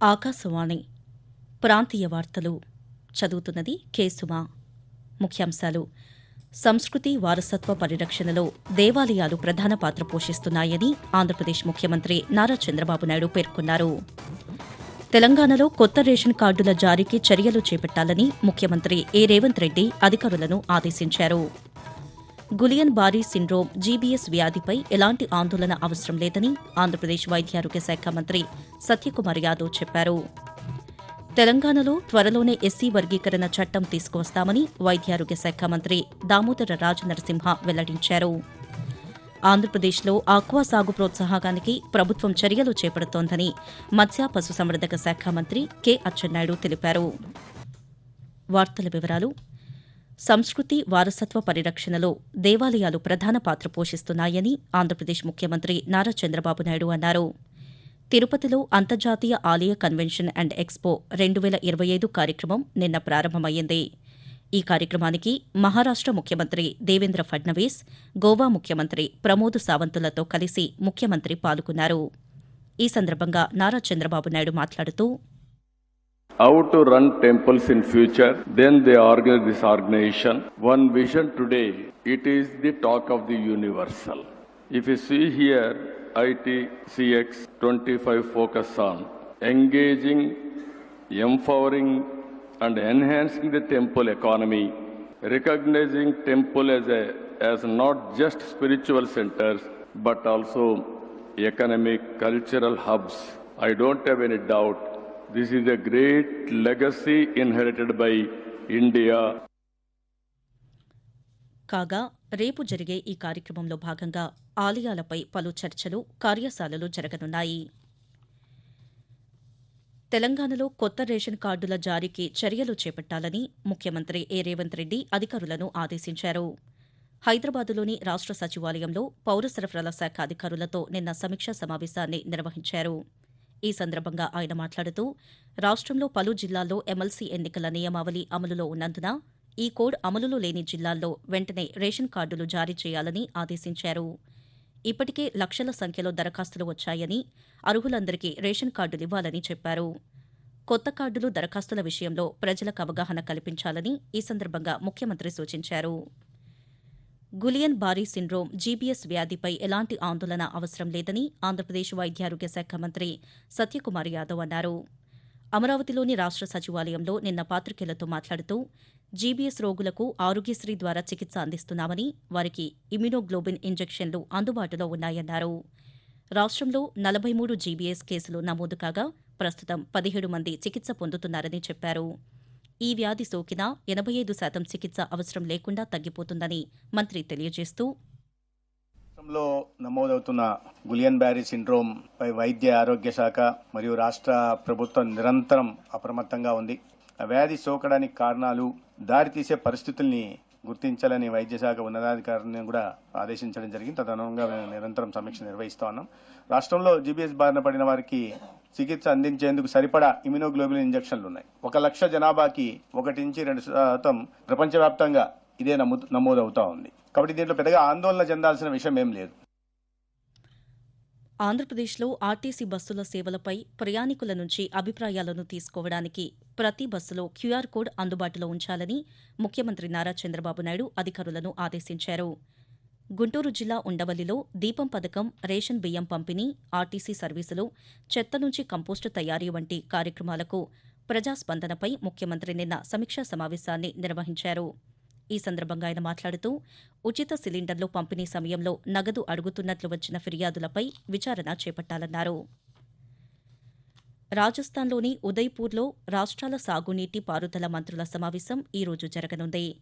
ఆకాశవాణి ప్రాంతీయ వార్తలు చదువుతున్నది కేసుమా ముఖ్యాంశాలు. సంస్కృతి వారసత్వ పరిరక్షణలో దేవాలయాలు ప్రధాన పాత్ర పోషిస్తున్నాయని ఆంధ్రప్రదేశ్ ముఖ్యమంత్రి నారా చంద్రబాబు నాయుడు పేర్కొన్నారు. తెలంగాణలో కొత్త రేషన్ కార్డుల జారీకి చర్యలు చేపట్టాలని ముఖ్యమంత్రి ఏ. రేవంత్ రెడ్డి అధికారులను ఆదేశించారు. గులియన్ బారీ సిండ్రోమ్ జీబీఎస్ వ్యాధిపై ఎలాంటి ఆందోళన అవసరం లేదని ఆంధ్రప్రదేశ్ వైద్యారోగ్య శాఖ మంత్రి సత్యకుమార్ యాదవ్ చెప్పారు. తెలంగాణలో త్వరలోనే ఎస్సీ వర్గీకరణ చట్టం తీసుకువస్తామని వైద్యారోగ్య శాఖ మంత్రి దామోదర రాజనరసింహ వెల్లడించారు. ఆంధ్రప్రదేశ్లో ఆక్వా సాగు ప్రోత్సాహకానికి ప్రభుత్వం చర్యలు చేపడుతోందని మత్స్య పశుసంవర్ధక శాఖ మంత్రి కె అచ్చెన్నాయుడు తెలిపారు. వార్తల వివరాలు సంస్కృతి వారసత్వ పరిరక్షణలో దేవాలయాలు ప్రధాన పాత్ర పోషిస్తున్నాయని ఆంధ్రప్రదేశ్ ముఖ్యమంత్రి నారా చంద్రబాబు నాయుడు అన్నారు. తిరుపతిలో అంతర్జాతీయ ఆలయ కన్వెన్షన్ అండ్ ఎక్స్పో రెండు వేల ఇరవై ఐదు కార్యక్రమం నిన్న ప్రారంభమైంది. ఈ కార్యక్రమానికి మహారాష్ట ముఖ్యమంత్రి దేవేంద్ర ఫడ్నవీస్ గోవా ముఖ్యమంత్రి ప్రమోద్ సావంతులతో కలిసి ముఖ్యమంత్రి పాల్గొన్నారు. ఈ సందర్భంగా నారా చంద్రబాబు నాయుడు మాట్లాడుతూ how to run temples in future then they organize this organization. One vision today it is the talk of the universal. If you see here itcx 25 focus on engaging empowering and enhancing the temple economy. Recognizing temple as a as not just spiritual centers but also economic cultural hubs. I don't have any doubt this is a great legacy inherited by India కాగా రేపు జరిగే ఈ కార్యక్రమంలో భాగంగా ఆలయాలపై పలు చర్చలు కార్యశాలలు జరగనున్నాయి. తెలంగాణలో కొత్త రేషన్ కార్డుల జారీకి చర్యలు చేపట్టాలని ముఖ్యమంత్రి ఏ. రేవంత్ రెడ్డి అధికారులను ఆదేశించారు. హైదరాబాదులోని రాష్ట సచివాలయంలో పౌర సరఫరాల శాఖ అధికారులతో నిన్న సమీక్షా సమావేశాన్ని నిర్వహించారు. ఈ సందర్భంగా ఆయన మాట్లాడుతూ రాష్ట్రంలో పలు జిల్లాల్లో ఎమ్మెల్సీ ఎన్నికల నియమావళి అమలులో ఉన్నందున ఈ కోడ్ అమలులో లేని జిల్లాల్లో వెంటనే రేషన్ కార్డులు జారీ చేయాలని ఆదేశించారు. ఇప్పటికే లక్షల సంఖ్యలో దరఖాస్తులు వచ్చాయని అర్హులందరికీ రేషన్ కార్డులివ్వాలని చెప్పారు. కొత్త కార్డులు దరఖాస్తుల విషయంలో ప్రజలకు అవగాహన కల్పించాలని ఈ సందర్భంగా ముఖ్యమంత్రి సూచించారు. గులియన్ బారీ సిండ్రోమ్ జీబీఎస్ వ్యాధిపై ఎలాంటి ఆందోళన అవసరం లేదని ఆంధ్రప్రదేశ్ వైద్యారోగ్య శాఖ మంత్రి సత్యకుమార్ యాదవ్ అన్నారు. అమరావతిలోని రాష్ట సచివాలయంలో నిన్న పాత్రికేయులతో మాట్లాడుతూ జీబీఎస్ రోగులకు ఆరోగ్యశ్రీ ద్వారా చికిత్స అందిస్తున్నామని వారికి ఇమ్యునోగ్లోబిన్ ఇంజెక్షన్లు అందుబాటులో ఉన్నాయన్నారు. రాష్ట్రంలో నలభై మూడు జీబీఎస్ కేసులు నమోదు కాగా ప్రస్తుతం పదిహేడు మంది చికిత్స పొందుతున్నారని చెప్పారు. ఈ వ్యాధి సోకినా ఎనభై ఐదు శాతం చికిత్స అవసరం లేకుండా తగ్గిపోతుందని మంత్రి తెలియజేస్తూ రాష్ట్రంలో నమోదవుతున్న గులియన్ బ్యారీ సిండ్రోమ్ పై వైద్య ఆరోగ్య శాఖ మరియు రాష్ట్ర ప్రభుత్వం నిరంతరం అప్రమత్తంగా ఉంది. ఆ వ్యాధి సోకడానికి కారణాలు దారితీసే పరిస్థితుల్ని గుర్తించాలని వైద్య శాఖ ఉన్నతాధికారిని కూడా ఆదేశించడం జరిగింది. తదనుగుణంగా మేము నిరంతరం సమీక్ష నిర్వహిస్తా ఉన్నాం. రాష్ట్రంలో జీబీఎస్ బారిన పడిన వారికి చికిత్స అందించేందుకు సరిపడా ఇమ్యునోగ్లోబిన్ ఇంజక్షన్లు ఉన్నాయి. ఒక లక్ష జనాభాకి ఒకటి నుంచి రెండు శాతం ప్రపంచవ్యాప్తంగా ఇదే నమోదు నమోదవుతా ఉంది. కాబట్టి దీంట్లో పెద్దగా ఆందోళన చెందాల్సిన విషయం ఏం లేదు. ఆంధ్రప్రదేశ్లో ఆర్టీసీ బస్సుల సేవలపై ప్రయాణికుల నుంచి అభిప్రాయాలను తీసుకోవడానికి ప్రతి బస్సులో క్యూఆర్ కోడ్ అందుబాటులో ఉంచాలని ముఖ్యమంత్రి నారా చంద్రబాబు నాయుడు అధికారులను ఆదేశించారు. గుంటూరు జిల్లా ఉండవల్లిలో దీపం పథకం రేషన్ బియ్యం పంపిణీ ఆర్టీసీ సర్వీసులు చెత్త నుంచి కంపోస్టు తయారీ వంటి కార్యక్రమాలకు ప్రజాస్పందనపై ముఖ్యమంత్రి నిన్న సమీక్షా సమావేశాన్ని నిర్వహించారు. ఈ సందర్భంగా ఆయన మాట్లాడుతూ ఉచిత సిలిండర్లు పంపిణీ సమయంలో నగదు అడుగుతున్నట్లు వచ్చిన ఫిర్యాదులపై విచారణ చేపట్టాలన్నారు. రాజస్థాన్లోని ఉదయ్పూర్లో రాష్ట్రాల సాగునీటి పారుదల మంత్రుల సమావేశం ఈ రోజు జరగనుంది.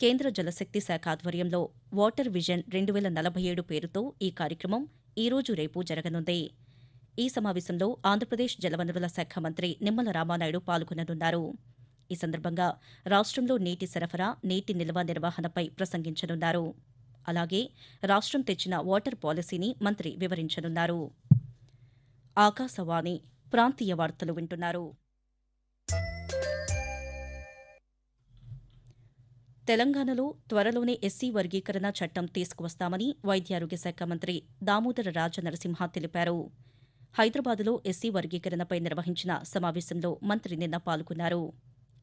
కేంద్ర జలశక్తి శాఖ ఆధ్వర్యంలో వాటర్ విజన్ రెండు వేల నలభై ఏడు పేరుతో ఈ కార్యక్రమం ఈ రోజు రేపు జరగనుంది. ఈ సమావేశంలో ఆంధ్రప్రదేశ్ జలవనరుల శాఖ మంత్రి నిమ్మల రామానాయుడు పాల్గొననున్నారు. ఈ సందర్భంగా రాష్ట్రంలో నీటి సరఫరా నీటి నిల్వ నిర్వహణపై ప్రసంగించనున్నారు. అలాగే రాష్ట్రం తెచ్చిన వాటర్ పాలసీని మంత్రి వివరించనున్నారు. ఆకాశవాణి ప్రాంతీయ వార్తలు వింటున్నారు. తెలంగాణలో త్వరలోనే ఎస్సీ వర్గీకరణ చట్టం తీసుకువస్తామని వైద్యారోగ్య శాఖ మంత్రి దామోదర రాజ నరసింహ తెలిపారు. హైదరాబాదులో ఎస్సీ వర్గీకరణపై నిర్వహించిన సమావేశంలో మంత్రి నిన్న పాల్గొన్నారు.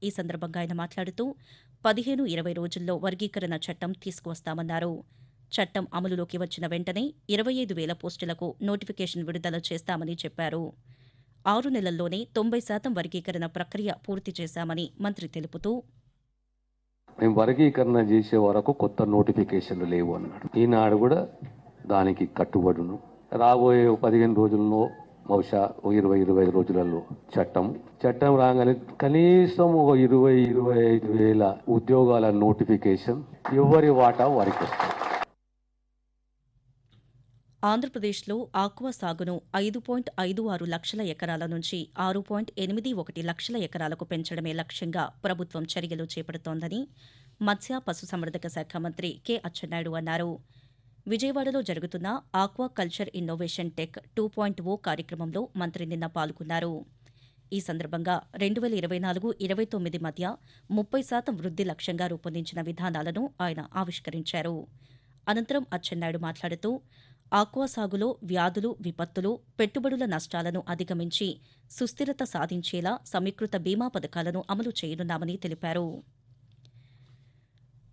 ఈ సందర్భంగా ఆయన మాట్లాడుతూ పదిహేను ఇరవై రోజుల్లో వర్గీకరణ చట్టం తీసుకువస్తామన్నారు. చట్టం అమలులోకి వచ్చిన వెంటనే ఇరవై ఐదు వేల పోస్టులకు నోటిఫికేషన్ విడుదల చేస్తామని చెప్పారు. ఆరు నెలల్లోనే తొంభై శాతం వర్గీకరణ ప్రక్రియ పూర్తి చేశామని మంత్రి తెలుపుతూ మేము వర్గీకరణ చేసే వరకు కొత్త నోటిఫికేషన్లు లేవు అన్నాడు. ఈనాడు కూడా దానికి కట్టుబడును. రాబోయే పదిహేను రోజుల్లో బహుశా ఇరవై ఇరవై ఐదు రోజులలో చట్టం. చట్టం రాగానే కనీసం ఒక ఇరవై ఇరవై ఐదు వేల ఉద్యోగాల నోటిఫికేషన్ ఎవరి వాటా వారికి వస్తుంది? ఆంధ్రప్రదేశ్లో ఆక్వా సాగును ఐదు పాయింట్ ఐదు ఆరు లక్షల ఎకరాల నుంచి ఆరు పాయింట్ ఎనిమిది ఒకటి లక్షల ఎకరాలకు పెంచడమే లక్ష్యంగా ప్రభుత్వం చర్యలు చేపడుతోందని మత్స్య పశుసంవర్ధక శాఖ మంత్రి కె అచ్చెన్నాయుడు అన్నారు. విజయవాడలో జరుగుతున్న aquaculture innovation tech two point O కార్యక్రమంలో మంత్రి నిన్న పాల్గొన్నారు. ఈ సందర్భంగా రెండు వేల ఇరవై నాలుగు ఇరవై తొమ్మిది మధ్య ముప్పై శాతం వృద్ధి లక్ష్యంగా రూపొందించిన విధానాలను ఆయన ఆవిష్కరించారు. అనంతరం అచ్చెన్నాయుడు మాట్లాడుతూ ఆక్వా సాగులో వ్యాధులు విపత్తులు పెట్టుబడుల నష్టాలను అధిగమించి సుస్థిరత సాధించేలా సమీకృత బీమా పథకాలను అమలు చేయనున్నామని తెలిపారు.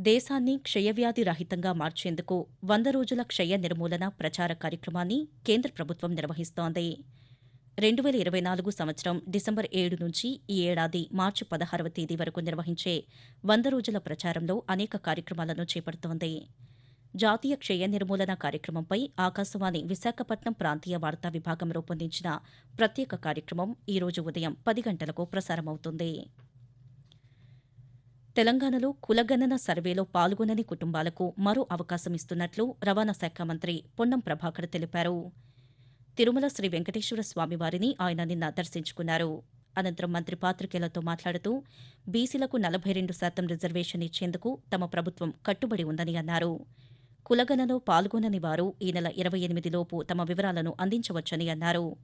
దేశాన్ని క్షయవ్యాధి రహితంగా మార్చేందుకు వంద రోజుల క్షయ నిర్మూలన ప్రచార కార్యక్రమాన్ని కేంద్ర ప్రభుత్వం నిర్వహిస్తోంది. రెండు వేల ఇరవై నాలుగు సంవత్సరం డిసెంబర్ ఏడు నుంచి ఈ ఏడాది మార్చి పదహారవ తేదీ వరకు నిర్వహించే వంద రోజుల ప్రచారంలో అనేక కార్యక్రమాలను చేపడుతోంది. జాతీయ క్షయ నిర్మూలన కార్యక్రమంపై ఆకాశవాణి విశాఖపట్నం ప్రాంతీయ వార్తా విభాగం రూపొందించిన ప్రత్యేక కార్యక్రమం ఈ రోజు ఉదయం పది గంటలకు ప్రసారమవుతుంది. తెలంగాణలో కులగణన సర్వేలో పాల్గొనని కుటుంబాలకు మరో అవకాశం ఇస్తున్నట్లు రవాణా శాఖ మంత్రి పొన్నం ప్రభాకర్ తెలిపారు. తిరుమల శ్రీ వెంకటేశ్వర స్వామివారిని ఆయన నిన్న దర్శించుకున్నారు. అనంతరం మంత్రి పాత్రికేయులతో మాట్లాడుతూ బీసీలకు నలభై రెండు శాతం రిజర్వేషన్ ఇచ్చేందుకు తమ ప్రభుత్వం కట్టుబడి ఉందని అన్నారు. కులగణలో పాల్గొనని వారు ఈ నెల ఇరవై ఎనిమిదిలోపు తమ వివరాలను అందించవచ్చని అన్నారు.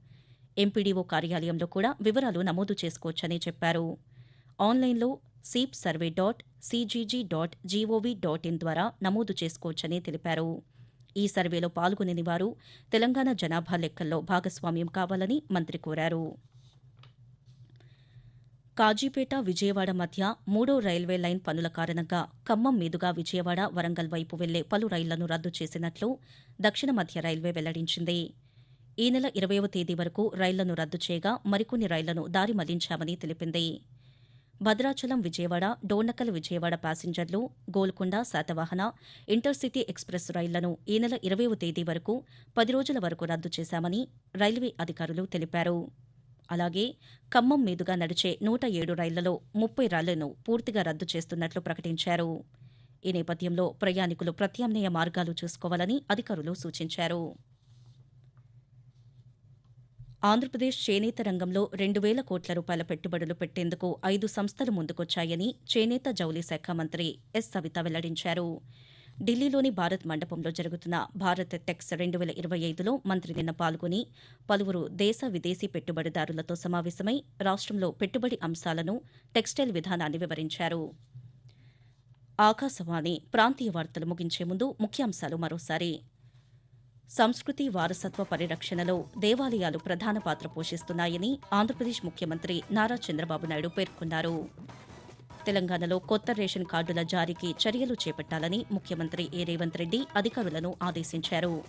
ఎంపీడీఓ కార్యాలయంలో కూడా వివరాలు నమోదు చేసుకోవచ్చని చెప్పారు. ఆన్లైన్లో సీప్ survey dot CGG dot GOV dot in ద్వారా నమోదు చేసుకోవచ్చని తెలిపారు. ఈ సర్వేలో పాల్గొనని వారు తెలంగాణ జనాభా లెక్కల్లో భాగస్వామ్యం కావాలని మంత్రి కోరారు. కాజీపేట విజయవాడ మధ్య మూడో రైల్వే లైన్ పనుల కారణంగా ఖమ్మం మీదుగా విజయవాడ వరంగల్ వైపు వెళ్ళే పలు రైళ్ళను రద్దు చేసినట్లు దక్షిణ మధ్య రైల్వే వెల్లడించింది. ఈ నెల ఇరవైవ తేదీ వరకు రైళ్ళను రద్దు చేయగా మరికొన్ని రైళ్ళను దారి మళ్ళించామని తెలిపింది. భద్రాచలం విజయవాడ డోర్నకల్ విజయవాడ ప్యాసింజర్లు గోల్కొండ శాతవాహన ఇంటర్సిటీ ఎక్స్ప్రెస్ రైళ్ళను ఈ నెల ఇరవైవ తేదీ వరకు పది రోజుల వరకు రద్దు చేశామని రైల్వే అధికారులు తెలిపారు. అలాగే ఖమ్మం మీదుగా నడిచే నూట ఏడు రైళ్ళలో ముప్పై రైళ్ళను పూర్తిగా రద్దు చేస్తున్నట్లు ప్రకటించారు. ఈ నేపథ్యంలో ప్రయాణికులు ప్రత్యామ్నాయ మార్గాలు చూసుకోవాలని అధికారులు సూచించారు. ఆంధ్రప్రదేశ్ చేనేత రంగంలో రెండు వేల కోట్ల రూపాయల పెట్టుబడులు పెట్టేందుకు ఐదు సంస్థలు ముందుకొచ్చాయని చేనేత జౌళి శాఖ మంత్రి ఎస్ సవిత వెల్లడించారు. ఢిల్లీలోని భారత్ మండపంలో జరుగుతున్న భారత్ టెక్స్ రెండు వేల ఇరవై ఐదులో మంత్రి నిన్న పాల్గొని పలువురు దేశ విదేశీ పెట్టుబడిదారులతో సమావేశమై రాష్ట్రంలో పెట్టుబడి అంశాలను టెక్స్టైల్ విధానాన్ని వివరించారు. ఆకాశవాణి ప్రాంతీయ వార్తలు ముగించే ముందు ముఖ్యాంశాలు మరోసారి. సంస్కృతి వారసత్వ పరిరక్షణలో దేవాలయాలు ప్రధాన పాత్ర పోషిస్తున్నాయని ఆంధ్రప్రదేశ్ ముఖ్యమంత్రి నారా చంద్రబాబు నాయుడు పేర్కొన్నారు. తెలంగాణలో కొత్త రేషన్ కార్డుల జారీకి చర్యలు చేపట్టాలని ముఖ్యమంత్రి ఏ. రేవంత్ రెడ్డి అధికారులను ఆదేశించారు.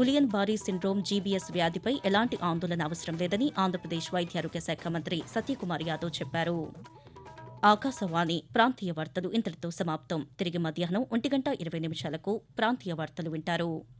గులియన్ బారీ సిండ్రోమ్ జీబీఎస్ వ్యాధిపై ఎలాంటి ఆందోళన అవసరం లేదని ఆంధ్రప్రదేశ్ వైద్యారోగ్య శాఖ మంత్రి సత్యకుమార్ యాదవ్ చెప్పారు. ఆకాశవాణి ప్రాంతీయ వార్తలు ఇంతటితో సమాప్తం. తిరిగి మధ్యాహ్నం ఒంటి గంట ఇరవై నిమిషాలకు ప్రాంతీయ వార్తలు వింటారు.